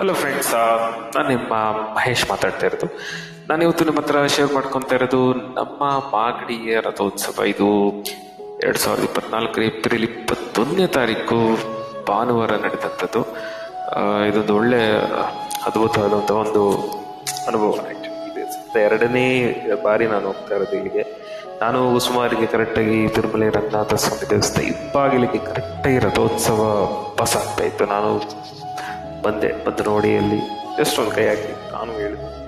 Hello friends ನಾನು ನಿಮ್ಮ ಮಹೇಶ್ ಮಾತಾಡ್ತಾ ಇರೋದು. ನಾನು ಇವತ್ತು ನಿಮ್ಮ ಹತ್ರ ಶೇರ್ ಮಾಡ್ಕೊತಾ ಇರೋದು ನಮ್ಮ ಮಾಗಡಿಯ ರಥೋತ್ಸವ. ಇದು ಎರಡು ಸಾವಿರದ ಇಪ್ಪತ್ನಾಲ್ಕು ಏಪ್ರಿಲ್ ಇಪ್ಪತ್ತೊಂದನೇ ತಾರೀಕು ಭಾನುವಾರ ನಡೆದಂಥದ್ದು. ಇದೊಂದು ಒಳ್ಳೆ, ಅದ್ಭುತವಾದಂಥ ಒಂದು ಅನುಭವ ಎರಡನೇ ಬಾರಿ ನಾನು ಹೋಗ್ತಾ ಇರೋದು ಇಲ್ಲಿಗೆ. ನಾನು ಸುಮಾರಿಗೆ ಕರೆಕ್ಟಾಗಿ ತಿರುಮಲೆ ರಂಗನಾಥ ಸ್ವಾಮಿ ದೇವಸ್ಥಾನ ಇಬ್ಬಾಗಿಲಿಗೆ ಕರೆಕ್ಟಾಗಿ ರಥೋತ್ಸವ ಪಾಸ್ ಆಗ್ತಾ ಇತ್ತು. ನಾನು ಬಂದೆ. ಭದ್ರವಾಡಿಯಲ್ಲಿ ಜಸ್ಟ್ ಒಂದು ಕೈ ಹಾಕಿ ನಾನು ಹೇಳಿದೆ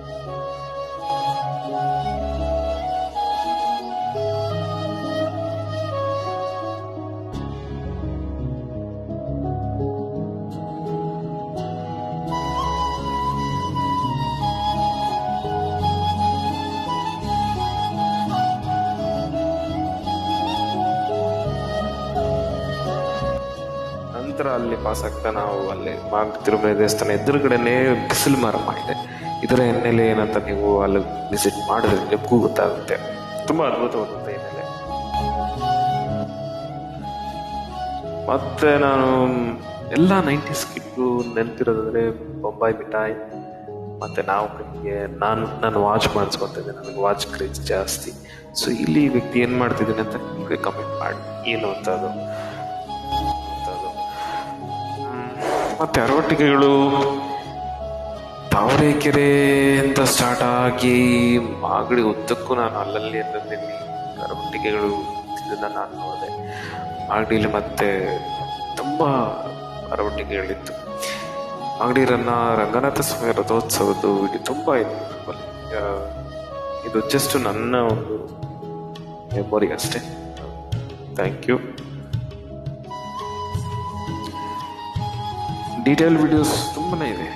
ನಂತರ ಅಲ್ಲಿ ಪಾಸ್ ಆಗ್ತಾ ನಾವು ಅಲ್ಲಿ ಮಾಗ್ ದೇವಸ್ಥಾನ ಎದುರುಗಡೆನೆ ಬಿಸಿಲು ಮರ ಮಾಡಿದೆ ಇದರ ಹಿನ್ನೆಲೆ ಏನಂತ ನೀವು ಅಲ್ಲಿ ವಿಸಿಟ್ ಮಾಡಿದ್ರೆ ನಿಮಗೂ ಗೊತ್ತಾಗುತ್ತೆ. ತುಂಬಾ ಅದ್ಭುತವಾದಂಥ ಹಿನ್ನೆಲೆ. ಮತ್ತೆ ನಾನು ಎಲ್ಲ ನೈಂಟೀಸ್ ಕಿಡ್ಗೂ ನೆನಪಿರೋದಂದ್ರೆ ಬೊಂಬಾಯಿ ಮಿಠಾಯಿ. ಮತ್ತೆ ನಾವು ನಿಮಗೆ ನಾನು ನಾನು ವಾಚ್ ಮಾಡಿಸ್ಕೊತಿದ್ದೆ. ನನಗೆ ವಾಚ್ ಕ್ರೇಜ್ ಜಾಸ್ತಿ. ಸೊ ಇಲ್ಲಿ ವ್ಯಕ್ತಿ ಏನು ಮಾಡ್ತಿದ್ದೀನಿ ಅಂತ ನಿಮಗೆ ಕಮೆಂಟ್ ಮಾಡಿ. ಏನು ಅಂತ ಅದು? ಮತ್ತೆ ಅರವಟ್ಟಿಗೆಗಳು ಅಂತ ಸ್ಟಾರ್ಟ್ ಆಗಿ ಮಾಗಡಿ ಉದ್ದಕ್ಕೂ ನಾನು ಅಲ್ಲಲ್ಲಿ ಅಲ್ಲಲ್ಲಿ ಅರವಟ್ಟಿಗೆಗಳು ಇದನ್ನ ನಾನು ನೋಡಿದೆ. ಮಾಗಡಿಯಲ್ಲಿ ಮತ್ತೆ ತುಂಬ ಅರವಟ್ಟಿಗೆಗಳಿತ್ತು ಮಾಗಡಿ ರನ್ನ ರಂಗನಾಥ ಸ್ವಾಮಿ ರಥೋತ್ಸವದ್ದು ಇದು ತುಂಬ ಇತ್ತು ಇದು ಜಸ್ಟ್ ನನ್ನ ಒಂದು ಮೆಮೊರಿ ಅಷ್ಟೇ. ಥ್ಯಾಂಕ್ ಯು ಡೀಟೇಲ್ ವಿಡಿಯೋಸ್ ತುಂಬನೇ ಇದೆ